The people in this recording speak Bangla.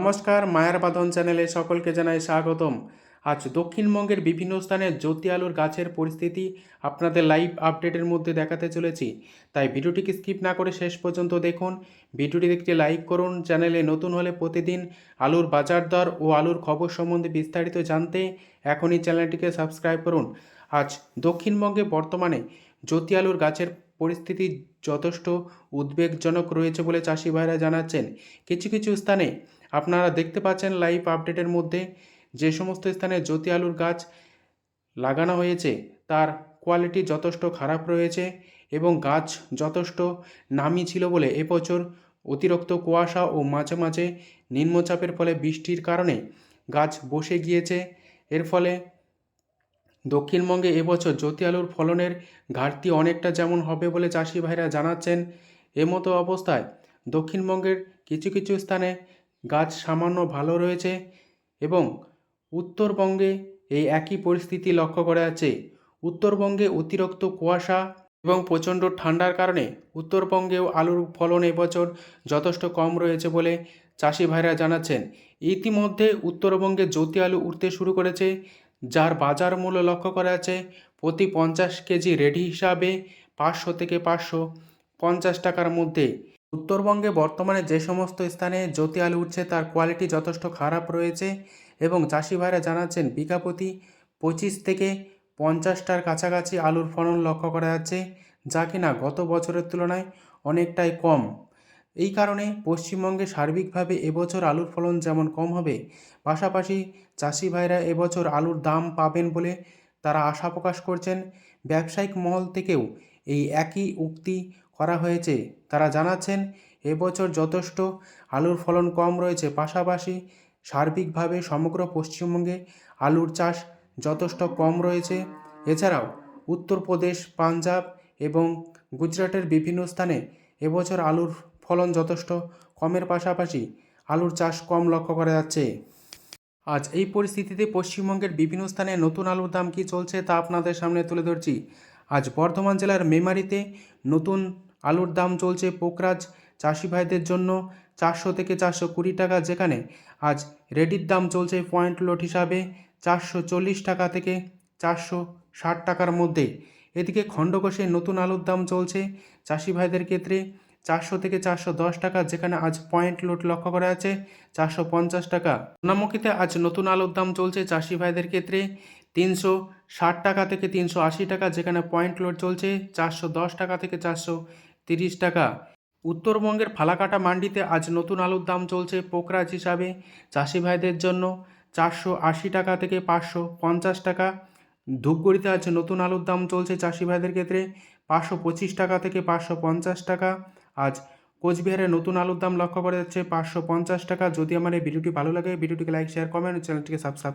নমস্কার, মায়ার বাদন চ্যানেলে সকলকে জানাই স্বাগতম। আজ দক্ষিণবঙ্গের বিভিন্ন স্থানে জ্যোতি আলুর গাছের পরিস্থিতি আপনাদের লাইভ আপডেটের মধ্যে দেখাতে চলেছি। তাই ভিডিওটিকে স্কিপ না করে শেষ পর্যন্ত দেখুন। ভিডিওটি দেখতে লাইক করুন, চ্যানেলে নতুন হলে প্রতিদিন আলুর বাজার দর ও আলুর খবর সম্বন্ধে বিস্তারিত জানতে এখনই চ্যানেলটিকে সাবস্ক্রাইব করুন। আজ দক্ষিণবঙ্গে বর্তমানে জ্যোতি আলুর গাছের পরিস্থিতি যথেষ্ট উদ্বেগজনক রয়েছে বলে চাষি ভাইরা জানাচ্ছেন। কিছু কিছু স্থানে আপনারা দেখতে পাচ্ছেন লাইভ আপডেটের মধ্যে যে সমস্ত স্থানে জ্যোতি আলুর গাছ লাগানো হয়েছে, তার কোয়ালিটি যথেষ্ট খারাপ রয়েছে এবং গাছ যথেষ্ট নামি ছিল বলে এবছর অতিরিক্ত কুয়াশা ও মাঝে মাঝে নিম্নচাপের ফলে বৃষ্টির কারণে গাছ বসে গিয়েছে। এর ফলে দক্ষিণবঙ্গে এবছর জ্যোতি আলুর ফলনের ঘাটতি অনেকটা যেমন হবে বলে চাষি ভাইরা জানাচ্ছেন, এমতো অবস্থায় দক্ষিণবঙ্গের কিছু কিছু স্থানে গাছ সামান্য ভালো রয়েছে এবং উত্তরবঙ্গে এই একই পরিস্থিতি লক্ষ্য করা যাচ্ছে। উত্তরবঙ্গে অতিরিক্ত কুয়াশা এবং প্রচণ্ড ঠান্ডার কারণে উত্তরবঙ্গেও আলুর ফলন এবছর যথেষ্ট কম রয়েছে বলে চাষি ভাইরা জানাচ্ছেন। ইতিমধ্যে উত্তরবঙ্গে জ্যোতি আলু উঠতে শুরু করেছে। যার বাজার মূল্য লক্ষ্য করা যাচ্ছে প্রতি পঞ্চাশ কেজি রেডি হিসাবে পাঁচশো থেকে পাঁচশো পঞ্চাশ টাকার মধ্যে। উত্তরবঙ্গে বর্তমানে যে সমস্ত স্থানে জ্যোতি আলু উঠছে তার কোয়ালিটি যথেষ্ট খারাপ রয়েছে এবং চাষি ভাইরা জানাচ্ছেন বিঘা প্রতি পঁচিশ থেকে পঞ্চাশটার কাছাকাছি আলুর ফলন লক্ষ্য করা যাচ্ছে, যা কিনা গত বছরের তুলনায় অনেকটাই কম। এই কারণে পশ্চিমবঙ্গে সার্বিকভাবে এবছর আলুর ফলন যেমন কম হবে, পাশাপাশি চাষি ভাইরা এবছর আলুর দাম পাবেন বলে তারা আশা প্রকাশ করছেন। ব্যবসায়িক মহল থেকেও এই একই উক্তি করা হয়েছে। তারা জানাচ্ছেন, এবছর যথেষ্ট আলুর ফলন কম রয়েছে, পাশাপাশি সার্বিকভাবে সমগ্র পশ্চিমবঙ্গে আলুর চাষ যথেষ্ট কম রয়েছে। এছাড়াও উত্তরপ্রদেশ, পাঞ্জাব এবং গুজরাটের বিভিন্ন স্থানে এবছর আলুর ফলন যথেষ্ট কমের পাশাপাশি আলুর চাষ কম লক্ষ্য করা যাচ্ছে। আজ এই পরিস্থিতিতে পশ্চিমবঙ্গের বিভিন্ন স্থানে নতুন আলুর দাম কী চলছে তা আপনাদের সামনে তুলে ধরছি। আজ বর্ধমান জেলার মেমারিতে নতুন আলুর দাম চলছে পোকরাজ চাষি ভাইদের জন্য চারশো থেকে চারশো কুড়ি টাকা, যেখানে আজ রেডির দাম চলছে পয়েন্ট লোড হিসাবে চারশো চল্লিশ টাকা থেকে চারশো ষাট টাকার মধ্যে। এদিকে খণ্ডকোষে নতুন আলুর দাম চলছে চাষি ভাইদের ক্ষেত্রে চারশো থেকে চারশো দশ টাকা, যেখানে আজ পয়েন্ট লোড লক্ষ্য করা আছে, চারশো পঞ্চাশ টাকা। সোনামুখীতে আজ নতুন আলুর দাম চলছে চাষি ভাইদের ক্ষেত্রে। তিনশো ষাট টাকা থেকে তিনশো আশি টাকা, যেখানে পয়েন্ট লোড চলছে চারশো দশ টাকা থেকে চারশো তিরিশ টাকা। উত্তরবঙ্গের ফালাকাটা মান্ডিতে আজ নতুন আলুর দাম চলছে পোকরাজ হিসাবে। চাষি ভাইদের জন্য চারশো আশি টাকা থেকে পাঁচশো পঞ্চাশ টাকা। ধূপগুড়িতে আজ নতুন আলুর দাম চলছে চাষি ভাইদের ক্ষেত্রে পাঁচশো পঁচিশ টাকা থেকে পাঁচশো পঞ্চাশ টাকা। আজ কোচবিহারে নতুন আলুর দাম লক্ষ্য করা যাচ্ছে পাঁচশো পঞ্চাশ টাকা। যদি আমার এই ভিডিওটি ভালো লাগে, ভিডিওটিকে লাইক শেয়ার কমেন্ট চ্যানেলটিকে সাবস্ক্রাইব